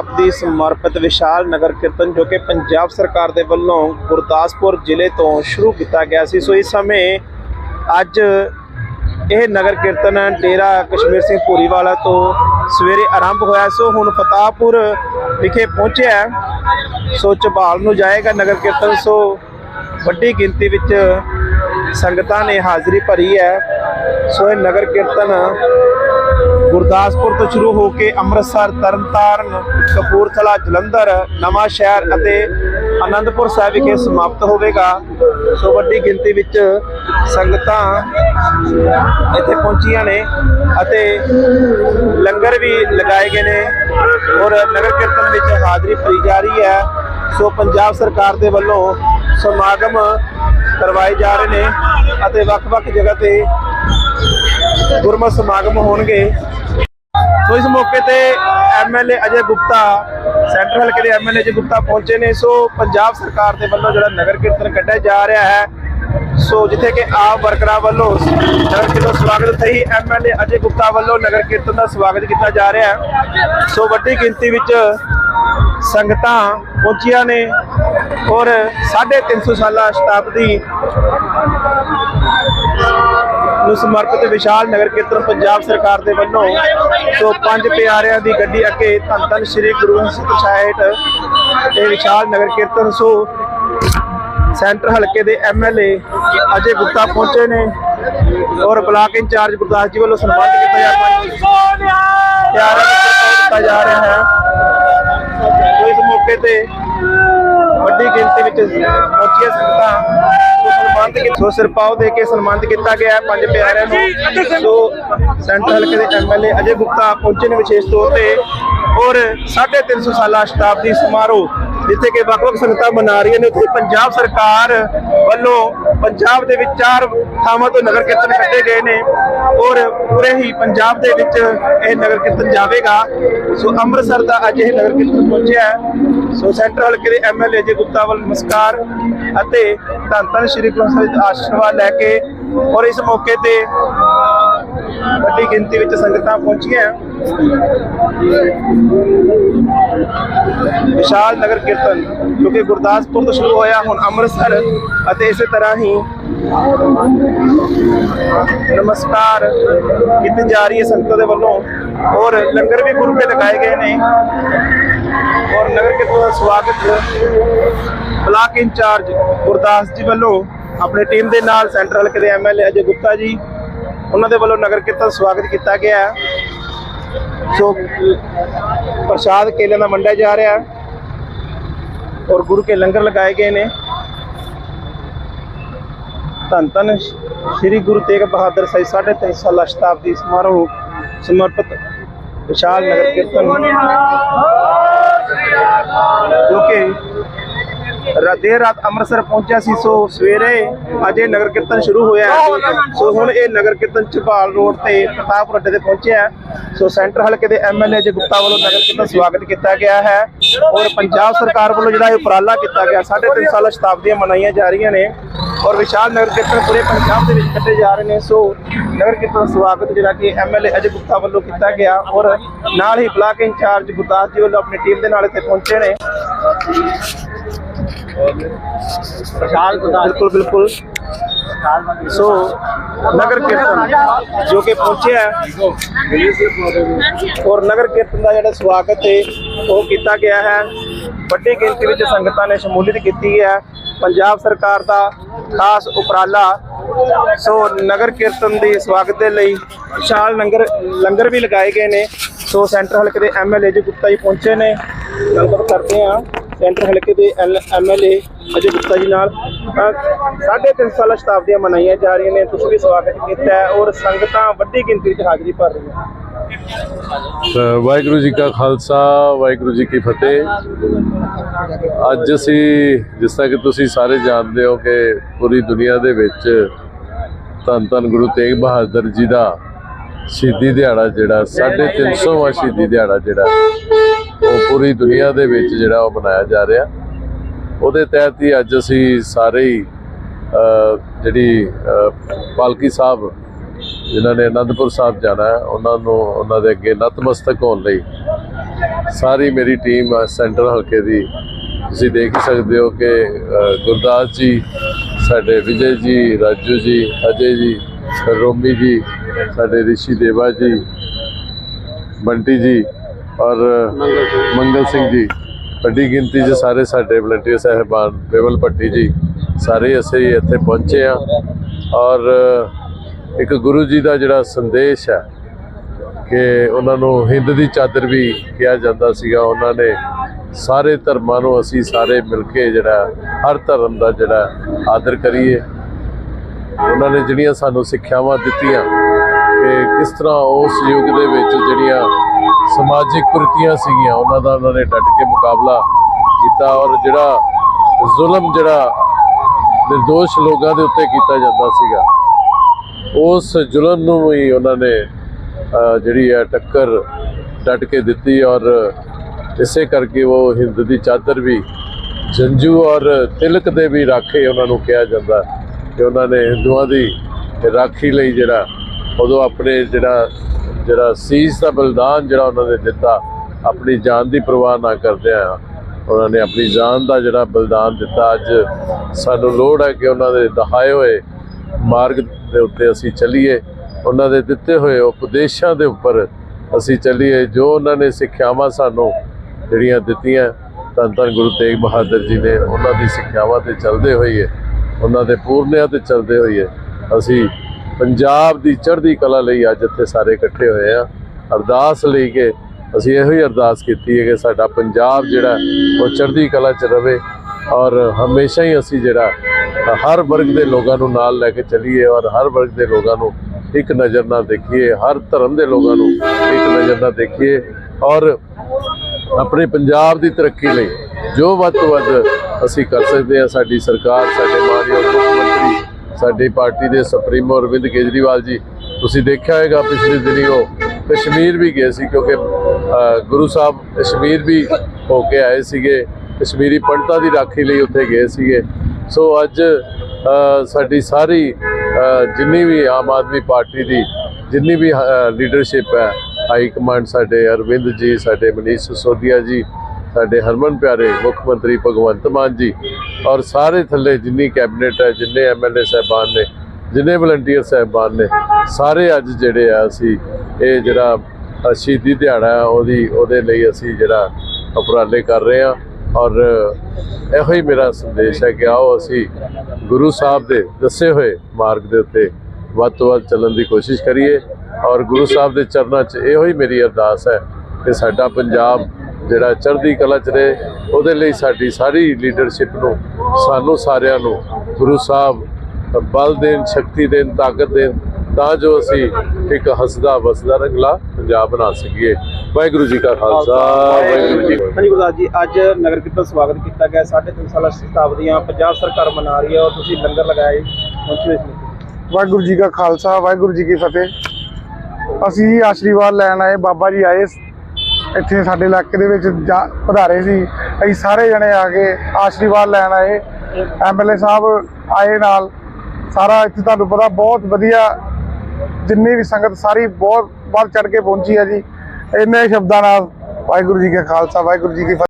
ਆਪ ਦੀ ਸਮਰਪਿਤ ਵਿਸ਼ਾਲ ਨਗਰ ਕੀਰਤਨ ਜੋ ਕਿ ਪੰਜਾਬ ਸਰਕਾਰ ਦੇ ਵੱਲੋਂ ਗੁਰਦਾਸਪੁਰ ਜ਼ਿਲ੍ਹੇ ਤੋਂ ਸ਼ੁਰੂ ਕੀਤਾ ਗਿਆ ਸੀ। ਸੋ ਇਸ ਸਮੇਂ ਅੱਜ ਇਹ ਨਗਰ ਕੀਰਤਨ ਡੇਰਾ ਕਸ਼ਮੀਰ ਸਿੰਘ ਪੂਰੀਵਾਲਾ ਤੋਂ ਸਵੇਰੇ ਆਰੰਭ ਹੋਇਆ ਸੋ। ਹੁਣ ਫਤਾਹਪੁਰ ਵਿਖੇ ਪਹੁੰਚਿਆ ਸੋ ਚਬਾਲ ਨੂੰ ਜਾਏਗਾ ਨਗਰ ਕੀਰਤਨ। ਸੋ ਵੱਡੀ ਗਿਣਤੀ ਵਿੱਚ ਸੰਗਤਾਂ ਨੇ ਹਾਜ਼ਰੀ ਭਰੀ ਹੈ। ਸੋ ਇਹ ਨਗਰ ਕੀਰਤਨ ਗੁਰਦਾਸਪੁਰ ਤੋਂ ਸ਼ੁਰੂ ਹੋ ਕੇ ਅੰਮ੍ਰਿਤਸਰ, ਤਰਨਤਾਰਨ, ਕਪੂਰਥਲਾ, ਜਲੰਧਰ, ਨਵਾਂ ਸ਼ਹਿਰ ਅਤੇ ਆਨੰਦਪੁਰ ਸਾਹਿਬ ਵਿਖੇ ਸਮਾਪਤ ਹੋਵੇਗਾ। ਸੋ ਵੱਡੀ ਗਿਣਤੀ ਵਿੱਚ ਸੰਗਤਾਂ ਇੱਥੇ ਪਹੁੰਚੀਆਂ ਨੇ ਅਤੇ ਲੰਗਰ ਵੀ ਲਗਾਏ ਗਏ ਨੇ ਔਰ ਨਗਰ ਕੀਰਤਨ ਵਿੱਚ ਹਾਜ਼ਰੀ ਭਰੀ ਜਾ ਰਹੀ ਹੈ। ਸੋ ਪੰਜਾਬ ਸਰਕਾਰ ਦੇ ਵੱਲੋਂ ਸਮਾਗਮ ਕਰਵਾਏ ਜਾ ਰਹੇ ਨੇ ਅਤੇ ਵੱਖ-ਵੱਖ ਜਗ੍ਹਾ ਤੇ ਗੁਰਮਤਿ ਸਮਾਗਮ ਹੋਣਗੇ। ਸੋ ਇਸ ਮੌਕੇ ਤੇ ਐਮਐਲਏ ਅਜੇ ਗੁਪਤਾ ਸੈਂਟਰ ਹਲਕੇ ਦੇ ਐਮਐਲਏ ਅਜੇ ਗੁਪਤਾ ਪਹੁੰਚੇ ਨੇ। ਸੋ ਪੰਜਾਬ ਸਰਕਾਰ ਦੇ ਵੱਲੋਂ ਜਿਹੜਾ ਨਗਰ ਕੀਰਤਨ ਕੱਢਿਆ ਜਾ ਰਿਹਾ ਹੈ, ਸੋ ਜਿੱਥੇ ਕਿ ਆਪ ਵਰਕਰਾਂ ਵੱਲੋਂ ਨਗਰ ਕੀਰਤਨ ਸਵਾਗਤ ਉੱਥੇ ਹੀ ਐਮਐਲਏ ਅਜੇ ਗੁਪਤਾ ਵੱਲੋਂ ਨਗਰ ਕੀਰਤਨ ਦਾ ਸਵਾਗਤ ਕੀਤਾ ਜਾ ਰਿਹਾ ਹੈ। ਸੋ ਵੱਡੀ ਗਿਣਤੀ ਵਿੱਚ ਸੰਗਤਾਂ ਪਹੁੰਚੀਆਂ ਨੇ ਔਰ 350 ਸਾਲਾ ਸ਼ਤਾਬਦੀ ਨੂੰ ਸਮਰਪਿਤ ਵਿਸ਼ਾਲ ਨਗਰ ਕੀਰਤਨ ਪੰਜਾਬ ਸਰਕਾਰ ਦੇ ਵੱਲੋਂ ਸੋ ਪੰਜ ਪਿਆਰਿਆਂ ਦੀ ਗੱਡੀ ਅੱਗੇ ਧੰਨ ਧੰਨ ਸ੍ਰੀ ਗੁਰੂ ਗ੍ਰੰਥ ਸਾਹਿਬ ਸਾਹਿਬ ਇਹ ਵਿਸ਼ਾਲ ਨਗਰ ਕੀਰਤਨ ਸੋ ਸੈਂਟਰ ਹਲਕੇ ਦੇ ਐਮਐਲਏ ਅਜੇ ਗੁਪਤਾ ਪਹੁੰਚੇ ਨੇ ਔਰ ਬਲਾਕ ਇੰਚਾਰਜ ਗੁਰਦਾਸ ਜੀ ਵੱਲੋਂ ਸਨਮਾਨਿਤ ਕੀਤਾ ਜਾ ਰਿਹਾ ਹੈ। ਪਿਆਰਿਆਂ ਨੂੰ ਸਨਮਾਨਿਤ ਜਾ ਰਿਹਾ ਹੈ। ਇਸ ਮੌਕੇ ਤੇ ਵੱਡੀ ਗਿਣਤੀ ਵਿੱਚ ਪਹੁੰਚੀਆਂ ਸੰਗਤਾਂ ਸਨਮਾਨਿਤ ਕੀਤਾ ਸੋ ਸਿਰਪਾਓ ਦੇ ਕੇ ਸਨਮਾਨਿਤ ਕੀਤਾ ਗਿਆ ਹੈ ਪੰਜ ਪਿਆਰਿਆਂ ਨੂੰ। ਸੋ ਸੈਂਟਰ ਹਲਕੇ ਦੇ ਐਮਐਲਏ ਅਜੇ ਗੁਪਤਾ ਪਹੁੰਚੇ ਨੇ ਵਿਸ਼ੇਸ਼ ਤੌਰ ਤੇ ਔਰ 350 ਸਾਲਾ ਸ਼ਤਾਬਦੀ ਸਮਾਰੋਹ, ਜਿੱਥੇ ਕਿ ਵੱਖ-ਵੱਖ ਸੰਗਤਾਂ ਮਨਾ ਰਹੀਆਂ ਨੇ। ਉੱਥੇ ਪੰਜਾਬ ਸਰਕਾਰ ਵੱਲੋਂ ਪੰਜਾਬ ਦੇ ਵਿੱਚ ਚਾਰ ਥਾਵਾਂ ਤੋਂ ਨਗਰ ਕੀਰਤਨ ਕੱਢੇ ਗਏ ਨੇ। ਔਰ ਪੂਰੇ ਹੀ ਪੰਜਾਬ ਦੇ ਵਿੱਚ ਇਹ ਨਗਰ ਕੀਰਤਨ ਜਾਵੇਗਾ। ਸੋ ਅੰਮ੍ਰਿਤਸਰ ਦਾ ਅੱਜ ਇਹ ਨਗਰ ਕੀਰਤਨ ਪਹੁੰਚਿਆ ਹੈ। ਸੋ ਸੈਂਟਰ ਹਲਕੇ ਦੇ ਐਮਐਲਏ ਜੀ ਗੁਪਤਾ ਵੱਲ ਨਮਸਕਾਰ ਅਤੇ ਧੰਨ ਧੰਨ ਸ਼੍ਰੀ ਗੁਰੂ ਸਾਹਿਬ ਦਾ ਆਸ਼ੀਰਵਾਦ ਲੈ ਕੇ ਔਰ ਇਸ ਮੌਕੇ ਤੇ ਵੱਡੀ ਗਿਣਤੀ ਵਿੱਚ ਸੰਗਤਾਂ ਪਹੁੰਚੀਆਂ। ਵਿਸ਼ਾਲ ਨਗਰ ਕੀਰਤਨ, ਜੋ ਕਿ ਗੁਰਦਾਸਪੁਰ ਤੋਂ ਸ਼ੁਰੂ ਹੋਇਆ, ਹੁਣ ਅੰਮ੍ਰਿਤਸਰ ਅਤੇ ਇਸੇ ਤਰ੍ਹਾਂ ਹੀ ਨਮਸਕਾਰ ਕੀਤੀ ਜਾ ਰਹੀ ਹੈ ਸੰਗਤਾਂ ਦੇ ਵੱਲੋਂ। ਔਰ ਲੰਗਰ ਵੀ ਗੁਰੂ ਕੇ ਲਗਾਏ ਗਏ ਨੇ। ਔਰ ਨਗਰ ਕੀਰਤਨ ਦਾ ਸਵਾਗਤ ਬਲਾਕ ਇੰਚਾਰਜ ਗੁਰਦਾਸ ਜੀ ਵੱਲੋਂ ਆਪਣੀ ਟੀਮ ਦੇ ਨਾਲ ਸੈਂਟਰ ਹਲਕੇ ਦੇ ਐਮਐਲਏ ਅਜੇ ਗੁਪਤਾ ਜੀ ਉਹਨਾਂ ਦੇ ਵੱਲੋਂ ਨਗਰ ਕੀਰਤਨ ਸਵਾਗਤ ਕੀਤਾ ਗਿਆ ਹੈ। ਸੋ, ਪ੍ਰਸ਼ਾਦ ਕੇਲੇ ਦਾ ਵੰਡਿਆ ਜਾ ਰਿਹਾ ਹੈ ਔਰ ਗੁਰੂ ਕੇ ਲੰਗਰ ਲਗਾਏ ਗਏ ਨੇ। ਧੰਨ ਧੰਨ ਸ੍ਰੀ ਗੁਰੂ ਤੇਗ ਬਹਾਦਰ ਸਾਹਿਬ 350 ਸਾਲਾ ਸ਼ਤਾਬਦੀ ਸਮਾਰੋਹ ਸਮਰਪਿਤ ਵਿਸ਼ਾਲ ਨਗਰ ਕੀਰਤਨ। ਜੋ ਕਿ ਦੇਰ ਰਾਤ ਅੰਮ੍ਰਿਤਸਰ ਪਹੁੰਚਿਆ ਸੀ, ਸੋ ਸਵੇਰੇ ਅੱਜ ਇਹ ਨਗਰ ਕੀਰਤਨ ਸ਼ੁਰੂ ਹੋਇਆ ਸੋ ਹੁਣ ਇਹ ਨਗਰ ਕੀਰਤਨ ਝਬਾਲ ਰੋਡ ਤੇ ਪ੍ਰਤਾਪ ਅੱਡੇ ਤੇ ਪਹੁੰਚਿਆ ਸੋ ਸੈਂਟਰ ਹਲਕੇ ਦੇ ਐਮਐਲਏ ਜੀ ਗੁਪਤਾ ਵੱਲੋਂ ਨਗਰ ਕੀਰਤਨ ਸਵਾਗਤ ਕੀਤਾ ਗਿਆ ਹੈ ਔਰ ਪੰਜਾਬ ਸਰਕਾਰ ਵੱਲੋਂ ਜਿਹੜਾ ਇਹ ਉਪਰਾਲਾ ਕੀਤਾ ਗਿਆ 3.5 ਸਾਲ ਸ਼ਤਾਬਦੀਆਂ ਮਨਾਈਆਂ ਜਾ ਰਹੀਆਂ ਨੇ ਔਰ ਵਿਸ਼ਾਲ ਨਗਰ ਕੀਰਤਨ ਪੂਰੇ ਪੰਜਾਬ ਦੇ ਵਿੱਚ ਕੱਢੇ ਜਾ ਰਹੇ ਨੇ। ਸੋ ਨਗਰ ਕੀਰਤਨ ਸਵਾਗਤ ਜਿਹੜਾ ਕਿ ਐਮਐਲਏ ਅਜੇ ਗੁਪਤਾ ਵੱਲੋਂ ਕੀਤਾ ਗਿਆ ਔਰ ਨਾਲ ਹੀ ਬਲਾਕ ਇੰਚਾਰਜ ਗੁਰਦਾਸ ਜੀ ਵੱਲੋਂ ਆਪਣੀ ਟੀਮ ਦੇ ਨਾਲ ਇੱਥੇ ਪਹੁੰਚੇ ਨੇ। ਬਿਲਕੁਲ ਬਿਲਕੁਲ। ਸੋ ਨਗਰ ਕੀਰਤਨ ਜੋ ਕਿ ਪਹੁੰਚਿਆ ਹੈ। ਔਰ ਨਗਰ ਕੀਰਤਨ ਦਾ ਜਿਹੜਾ ਸਵਾਗਤ ਹੈ ਉਹ ਕੀਤਾ ਗਿਆ ਹੈ। ਵੱਡੀ ਗਿਣਤੀ ਵਿੱਚ ਸੰਗਤਾਂ ਨੇ ਸ਼ਮੂਲੀਅਤ ਕੀਤੀ ਹੈ। ਪੰਜਾਬ ਸਰਕਾਰ ਦਾ ਖਾਸ ਉਪਰਾਲਾ ਸੋ ਨਗਰ ਕੀਰਤਨ ਦੇ ਸਵਾਗਤ ਦੇ ਲਈ ਵਿਸ਼ਾਲ ਲੰਗਰ ਲੰਗਰ ਵੀ ਲਗਾਏ ਗਏ ਨੇ। ਸੋ ਸੈਂਟਰ ਹਲਕੇ ਦੇ ਐਮਐਲਏ ਜੀ ਗੁਪਤਾ ਜੀ ਪਹੁੰਚੇ ਨੇ। ਗੱਲਬਾਤ ਕਰਦੇ ਆ ਸੈਂਟਰ ਹਲਕੇ ਦੇ ਐਮਐਲਏ ਅਜੇ ਗੁਪਤਾ ਜੀ ਨਾਲ। ਅ, ਸਾਢੇ ਤਿੰਨ ਸਾਲਾ ਸ਼ਤਾਬਦੀਆਂ ਮਨਾਈਆਂ ਜਾ ਰਹੀਆਂ ਨੇ। ਤੁਸੀਂ ਵੀ ਸਵਾਗਤ ਕੀਤਾ ਹੈ ਔਰ ਸੰਗਤਾਂ ਵੱਡੀ ਗਿਣਤੀ ਵਿੱਚ ਹਾਜ਼ਰੀ ਭਰ ਰਹੀਆਂ ਵਾਹਿਗੁਰੂ ਜੀ ਕਾ ਖਾਲਸਾ ਵਾਹਿਗੁਰੂ ਜੀ ਕੀ ਫਤਿਹ। ਅੱਜ ਅਸੀਂ ਜਿਸ ਤਰ੍ਹਾਂ ਕਿ ਤੁਸੀਂ ਸਾਰੇ ਜਾਣਦੇ ਹੋ ਕਿ ਪੂਰੀ ਦੁਨੀਆ ਦੇ ਵਿੱਚ ਧੰਨ ਧੰਨ ਗੁਰੂ ਤੇਗ ਬਹਾਦਰ ਜੀ ਦਾ ਸ਼ਹੀਦੀ ਦਿਹਾੜਾ ਜਿਹੜਾ 350ਵਾਂ ਸ਼ਹੀਦੀ ਦਿਹਾੜਾ ਜਿਹੜਾ ਉਹ ਪੂਰੀ ਦੁਨੀਆ ਦੇ ਵਿੱਚ ਜਿਹੜਾ ਉਹ ਮਨਾਇਆ ਜਾ ਰਿਹਾ। ਉਹਦੇ ਤਹਿਤ ਹੀ ਅੱਜ ਅਸੀਂ ਸਾਰੇ ਹੀ ਜਿਹੜੀ ਪਾਲਕੀ ਸਾਹਿਬ, ਜਿਨ੍ਹਾਂ ਨੇ ਅਨੰਦਪੁਰ ਸਾਹਿਬ ਜਾਣਾ ਉਹਨਾਂ ਨੂੰ, ਉਹਨਾਂ ਦੇ ਅੱਗੇ ਨਤਮਸਤਕ ਹੋਣ ਲਈ ਸਾਰੀ ਮੇਰੀ ਟੀਮ ਆ ਸੈਂਟਰ ਹਲਕੇ ਦੀ। ਤੁਸੀਂ ਦੇਖ ਸਕਦੇ ਹੋ ਕਿ ਗੁਰਦਾਸ ਜੀ, ਸਾਡੇ ਵਿਜੇ ਜੀ, ਰਾਜੂ ਜੀ, ਅਜੇ ਜੀ ਰੋਮੀ ਜੀ, ਸਾਡੇ ਰਿਸ਼ੀ ਦੇਵਾ ਜੀ, ਬੰਟੀ ਜੀ ਔਰ ਮੰਗਲ ਸਿੰਘ। ਜੀ ਵੱਡੀ ਗਿਣਤੀ 'ਚ ਸਾਰੇ ਸਾਡੇ ਵਲੰਟੀਅਰ ਸਹਿਬਾਨ ਬੇਵਲ ਭੱਟੀ ਜੀ ਸਾਰੇ ਅਸੀਂ ਇੱਥੇ ਪਹੁੰਚੇ ਆ ਔਰ ਇੱਕ ਗੁਰੂ ਜੀ ਦਾ ਜਿਹੜਾ ਸੰਦੇਸ਼ ਹੈ ਕਿ ਉਹਨਾਂ ਨੂੰ ਹਿੰਦ ਦੀ ਚਾਦਰ ਵੀ ਕਿਹਾ ਜਾਂਦਾ ਸੀਗਾ ਉਹਨਾਂ ਨੇ ਸਾਰੇ ਧਰਮਾਂ ਨੂੰ ਅਸੀਂ ਸਾਰੇ ਮਿਲ ਕੇ ਜਿਹੜਾ ਹਰ ਧਰਮ ਦਾ ਜਿਹੜਾ ਆਦਰ ਕਰੀਏ। ਉਹਨਾਂ ਨੇ ਜਿਹੜੀਆਂ ਸਾਨੂੰ ਸਿੱਖਿਆਵਾਂ ਦਿੱਤੀਆਂ ਕਿ ਕਿਸ ਤਰ੍ਹਾਂ ਉਸ ਯੁੱਗ ਦੇ ਵਿੱਚ ਜਿਹੜੀਆਂ ਸਮਾਜਿਕ ਕੁਰਤੀਆਂ ਸੀਗੀਆਂ, ਉਹਨਾਂ ਦਾ ਉਹਨਾਂ ਨੇ ਡਟ ਕੇ ਮੁਕਾਬਲਾ ਕੀਤਾ ਔਰ ਜਿਹੜਾ ਜ਼ੁਲਮ ਜਿਹੜਾ ਨਿਰਦੋਸ਼ ਲੋਕਾਂ ਦੇ ਉੱਤੇ ਕੀਤਾ ਜਾਂਦਾ ਸੀਗਾ, ਉਸ ਜ਼ੁਲਮ ਨੂੰ ਵੀ ਉਹਨਾਂ ਨੇ ਜਿਹੜੀ ਹੈ ਟੱਕਰ ਡਟ ਕੇ ਦਿੱਤੀ ਔਰ ਇਸੇ ਕਰਕੇ ਉਹ ਹਿੰਦ ਦੀ ਚਾਦਰ ਵੀ ਜੰਜੂ ਔਰ ਤਿਲਕ ਦੇ ਵੀ ਰਾਖੇ ਉਹਨਾਂ ਨੂੰ ਕਿਹਾ ਜਾਂਦਾ ਕਿ ਉਹਨਾਂ ਨੇ ਹਿੰਦੂਆਂ ਦੀ ਰਾਖੀ ਲਈ ਜਿਹੜਾ, ਉਦੋਂ ਆਪਣੇ ਜਿਹੜਾ ਜਿਹੜਾ ਸੀਸ ਦਾ ਬਲਿਦਾਨ ਜਿਹੜਾ ਉਹਨਾਂ ਨੇ ਦਿੱਤਾ, ਆਪਣੀ ਜਾਨ ਦੀ ਪਰਵਾਹ ਨਾ ਕਰਦਿਆਂ ਉਹਨਾਂ ਨੇ ਆਪਣੀ ਜਾਨ ਦਾ ਜਿਹੜਾ ਬਲਿਦਾਨ ਦਿੱਤਾ, ਅੱਜ ਸਾਨੂੰ ਲੋੜ ਹੈ ਕਿ ਉਹਨਾਂ ਦੇ ਦਿਖਾਏ ਹੋਏ ਮਾਰਗ ਦੇ ਉੱਤੇ ਅਸੀਂ ਚੱਲੀਏ। ਉਹਨਾਂ ਦੇ ਦਿੱਤੇ ਹੋਏ ਉਪਦੇਸ਼ਾਂ ਦੇ ਉੱਪਰ ਅਸੀਂ ਚੱਲੀਏ। ਜੋ ਉਹਨਾਂ ਨੇ ਸਿੱਖਿਆਵਾਂ ਸਾਨੂੰ ਜਿਹੜੀਆਂ ਦਿੱਤੀਆਂ, ਧੰਨ ਧੰਨ ਗੁਰੂ ਤੇਗ ਬਹਾਦਰ ਜੀ ਨੇ ਉਹਨਾਂ ਦੀ ਸਿੱਖਿਆਵਾਂ ਤੇ ਚੱਲਦੇ ਹੋਈਏ, ਉਹਨਾਂ ਦੇ ਪੂਰਨਿਆਂ ਤੇ ਚੱਲਦੇ ਹੋਈਏ, ਅਸੀਂ ਪੰਜਾਬ ਦੀ ਚੜ੍ਹਦੀ ਕਲਾ ਲਈ ਅੱਜ ਇੱਥੇ ਸਾਰੇ ਇਕੱਠੇ ਹੋਏ ਆ। ਅਰਦਾਸ ਲਈ ਕਿ ਅਸੀਂ ਇਹੋ ਹੀ ਅਰਦਾਸ ਕੀਤੀ ਹੈ ਕਿ ਸਾਡਾ ਪੰਜਾਬ ਜਿਹੜਾ, ਉਹ ਚੜ੍ਹਦੀ ਕਲਾ 'ਚ ਰਵੇ ਔਰ ਹਮੇਸ਼ਾ ਹੀ ਅਸੀਂ ਜਿਹੜਾ, ਹਰ ਵਰਗ ਦੇ ਲੋਕਾਂ ਨੂੰ ਨਾਲ ਲੈ ਕੇ ਚੱਲੀਏ ਔਰ ਹਰ ਵਰਗ ਦੇ ਲੋਕਾਂ ਨੂੰ ਇੱਕ ਨਜ਼ਰ ਨਾਲ ਦੇਖੀਏ, ਹਰ ਧਰਮ ਦੇ ਲੋਕਾਂ ਨੂੰ ਇੱਕ ਨਜ਼ਰ ਨਾਲ ਦੇਖੀਏ ਔਰ ਆਪਣੇ ਪੰਜਾਬ ਦੀ ਤਰੱਕੀ ਲਈ ਜੋ ਵੱਧ ਤੋਂ ਵੱਧ ਅਸੀਂ ਕਰ ਸਕਦੇ ਹਾਂ। ਸਾਡੀ ਸਰਕਾਰ, ਸਾਡੇ ਮਾਨਯੋਗ ਸਾਡੀ ਪਾਰਟੀ ਦੇ ਸੁਪਰੀਮੋ ਅਰਵਿੰਦ ਕੇਜਰੀਵਾਲ ਜੀ, ਤੁਸੀਂ ਦੇਖਿਆ ਹੋਵੇਗਾ ਪਿਛਲੇ ਦਿਨੀ ਉਹ ਕਸ਼ਮੀਰ ਵੀ ਗਏ ਸੀ ਕਿਉਂਕਿ ਗੁਰੂ ਸਾਹਿਬ ਕਸ਼ਮੀਰ ਵੀ ਹੋ ਕੇ ਆਏ ਸੀਗੇ, ਕਸ਼ਮੀਰੀ ਪੰਡਤਾਂ ਦੀ ਰਾਖੀ ਲਈ ਉੱਥੇ ਗਏ ਸੀਗੇ। ਸੋ ਅੱਜ ਸਾਡੀ ਸਾਰੀ ਜਿੰਨੀ ਵੀ ਆਮ ਆਦਮੀ ਪਾਰਟੀ ਦੀ, ਜਿੰਨੀ ਵੀ ਲੀਡਰਸ਼ਿਪ ਹੈ ਹਾਈ ਕਮਾਂਡ ਸਾਡੇ ਅਰਵਿੰਦ ਜੀ, ਸਾਡੇ ਮਨੀਸ਼ ਸਿਸੋਦੀਆ ਜੀ, ਸਾਡੇ ਹਰਮਨ ਪਿਆਰੇ ਮੁੱਖ ਮੰਤਰੀ ਭਗਵੰਤ ਮਾਨ ਜੀ ਔਰ ਸਾਰੇ ਥੱਲੇ ਜਿੰਨੀ ਕੈਬਨਿਟ ਹੈ, ਜਿੰਨੇ ਐਮਐਲਏ ਸਾਹਿਬਾਨ ਨੇ, ਜਿੰਨੇ ਵਲੰਟੀਅਰ ਸਾਹਿਬਾਨ ਨੇ, ਸਾਰੇ ਅੱਜ ਜਿਹੜੇ ਆ ਅਸੀਂ ਇਹ ਜਿਹੜਾ ਸ਼ਹੀਦੀ ਦਿਹਾੜਾ ਹੈ, ਉਹਦੀ, ਉਹਦੇ ਲਈ ਅਸੀਂ ਜਿਹੜਾ ਉਪਰਾਲੇ ਕਰ ਰਹੇ ਹਾਂ। ਔਰ ਇਹੋ ਹੀ ਮੇਰਾ ਸੰਦੇਸ਼ ਹੈ ਕਿ ਆਓ ਅਸੀਂ ਗੁਰੂ ਸਾਹਿਬ ਦੇ ਦੱਸੇ ਹੋਏ ਮਾਰਗ ਦੇ ਉੱਤੇ ਵੱਧ ਤੋਂ ਵੱਧ ਚੱਲਣ ਦੀ ਕੋਸ਼ਿਸ਼ ਕਰੀਏ। ਔਰ ਗੁਰੂ ਸਾਹਿਬ ਦੇ ਚਰਨਾਂ 'ਚ ਇਹੋ ਹੀ ਮੇਰੀ ਅਰਦਾਸ ਹੈ ਕਿ ਸਾਡਾ ਪੰਜਾਬ ਜਿਹੜਾ ਚੜ੍ਹਦੀ ਕਲਾ 'ਚ ਰਹੇ ਉਹਦੇ ਲਈ ਸਾਡੀ ਸਾਰੀ ਲੀਡਰਸ਼ਿਪ ਨੂੰ ਸਾਨੂੰ ਸਾਰਿਆਂ ਨੂੰ ਗੁਰੂ ਸਾਹਿਬ ਬਲ ਦੇਣ ਸ਼ਕਤੀ ਦੇਣ ਤਾਕਤ ਦੇਣ ਤਾਂ ਜੋ ਅਸੀਂ ਇੱਕ ਹੱਸਦਾ ਵਸਦਾ ਰੰਗਲਾ ਪੰਜਾਬ ਬਣਾ ਸਕੀਏ। ਵਾਹਿਗੁਰੂ ਜੀ ਕਾ ਖਾਲਸਾ ਵਾਹਿਗੁਰੂ ਜੀ ਕੀ ਫਤਿਹ। ਹਾਂਜੀ ਗੁਰਦਾਸ ਜੀ ਅੱਜ ਨਗਰ ਕੀਰਤਨ ਸਵਾਗਤ ਕੀਤਾ ਗਿਆ। 3.5 ਸਾਲਾ ਸ਼ਤਾਬਦੀਆਂ ਪੰਜਾਬ ਸਰਕਾਰ ਮਨਾ ਰਹੀ ਹੈ ਔਰ ਤੁਸੀਂ ਲੰਗਰ ਲਗਾਇਆ ਜੀ ਪਹੁੰਚੇ ਵਾਹਿਗੁਰੂ ਜੀ ਕਾ ਖਾਲਸਾ ਵਾਹਿਗੁਰੂ ਜੀ ਕੀ ਫਤਿਹ। ਅਸੀਂ ਆਸ਼ੀਰਵਾਦ ਲੈਣ ਆਏ ਬਾਬਾ ਜੀ ਆਏ ਇੱਥੇ ਸਾਡੇ ਇਲਾਕੇ ਦੇ ਵਿੱਚ ਜਾ- ਪਧਾਰੇ ਸੀ। ਅਸੀਂ ਸਾਰੇ ਜਣੇ ਆ ਕੇ ਆਸ਼ੀਰਵਾਦ ਲੈਣ ਆਏ। ਐਮਐਲਏ ਸਾਹਿਬ ਆਏ ਨਾਲ। ਸਾਰਾ ਇੱਥੇ ਤੁਹਾਨੂੰ ਪਤਾ ਬਹੁਤ ਵਧੀਆ ਜਿੰਨੀ ਵੀ ਸੰਗਤ ਸਾਰੀ ਬਹੁਤ ਵੱਧ ਚੜ ਕੇ ਪਹੁੰਚੀ ਹੈ ਜੀ। ਇੰਨੇ ਸ਼ਬਦਾਂ ਨਾਲ ਵਾਹਿਗੁਰੂ ਜੀ ਕਾ ਖਾਲਸਾ, ਵਾਹਿਗੁਰੂ ਜੀ ਕੀ ਫਤਿਹ।